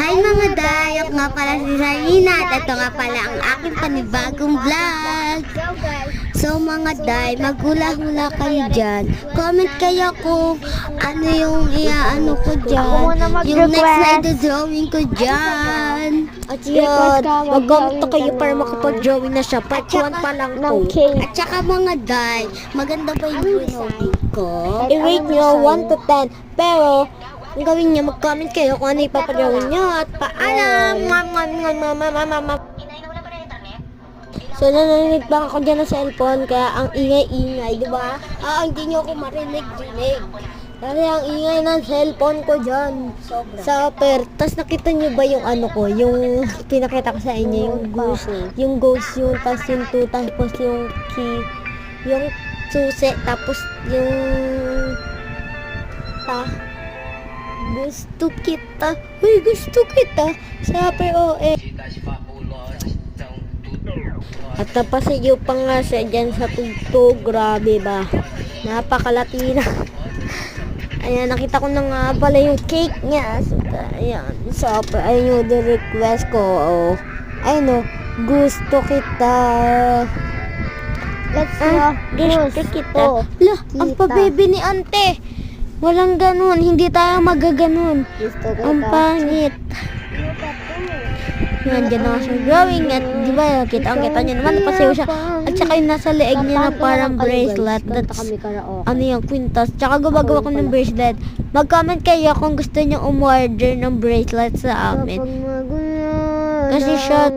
Hi mga day! Ako nga pala si Sarina at ito nga pala ang aking panibagong vlog. So mga day, maghula-hula kayo dyan. Comment kayo kung ano yung iaano ko dyan. Yung next na ito-drawing ko dyan. At yun, mag-comment kayo para makapag-drawing na siya. Part 1 pa lang po. At saka mga day, maganda ba yung pinoding ko? I-rate nyo 1 to 10. Pero, ang gawin nyo, mag-comment kayo kung ano ipapadrawing nyo at paalam. So, nananig pa ako dyan ng cellphone, kaya ang ingay-ingay, di ba? Ah, hindi nyo ako marinig-rinig. Kasi ang ingay ng cellphone ko dyan. Sa per. Tapos nakita nyo ba yung ano ko, yung pinakita ko sa inyo, yung ghost, yung ghost yung, tapos yung two, tapos yung key, yung susi, tapos yung ta. Gusto kita. Uy, gusto kita. Sa POE. At napasiyo pa nga siya dyan sa tugtog. Grabe ba? Napakalatina. Ayan, nakita ko na nga pala yung cake niya. So, ayan. So, ayun yung the request ko. Oh. Ayun o. Gusto kita. Let's Ah, gusto kita. Oh, Lah, ang pabebe ni ante. Walang ganun. Hindi tayo magaganon. Ang pangit. Yan, dyan na siya drawing at di ba, kita ang kita niya naman, napasayo siya. At saka yung nasa leeg niya na parang bracelet. That's, ano yung quintas. Tsaka gumagawa ko ng bracelet. Mag-comment kayo kung gusto niyo umorder ng bracelet sa amin. Kasi siya-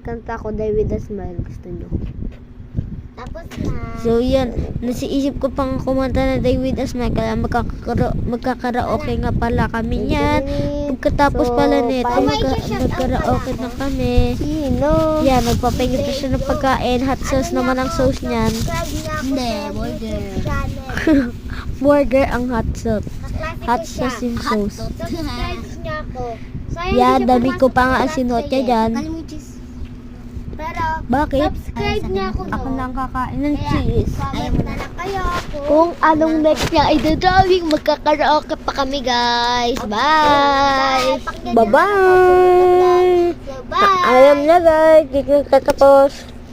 kanta ko Die with a Smile. Gusto nyo? Tapos na. So yan, nasiisip ko pang kumanta na Day with us. Kaya magkakara magkakaraoke nga pala kami niyan. Pagkatapos pala nito, magka magkaraoke na kami. Sino? Yan, nagpapahingit pa siya ng pagkain. Hot sauce naman ang sauce niyan. Hindi, burger. Burger ang hot sauce. Hot sauce yung sauce. Yan, dami ko pa nga ang sinuot niya dyan. Bakit? subscribe niya ako. Ako lang kakain ng cheese. Mo na lang kayo. Kung anong next niya ay drawing, magkakaraoke pa kami guys. Bye! Bye-bye! Bye! Alam na guys, dito tatapos.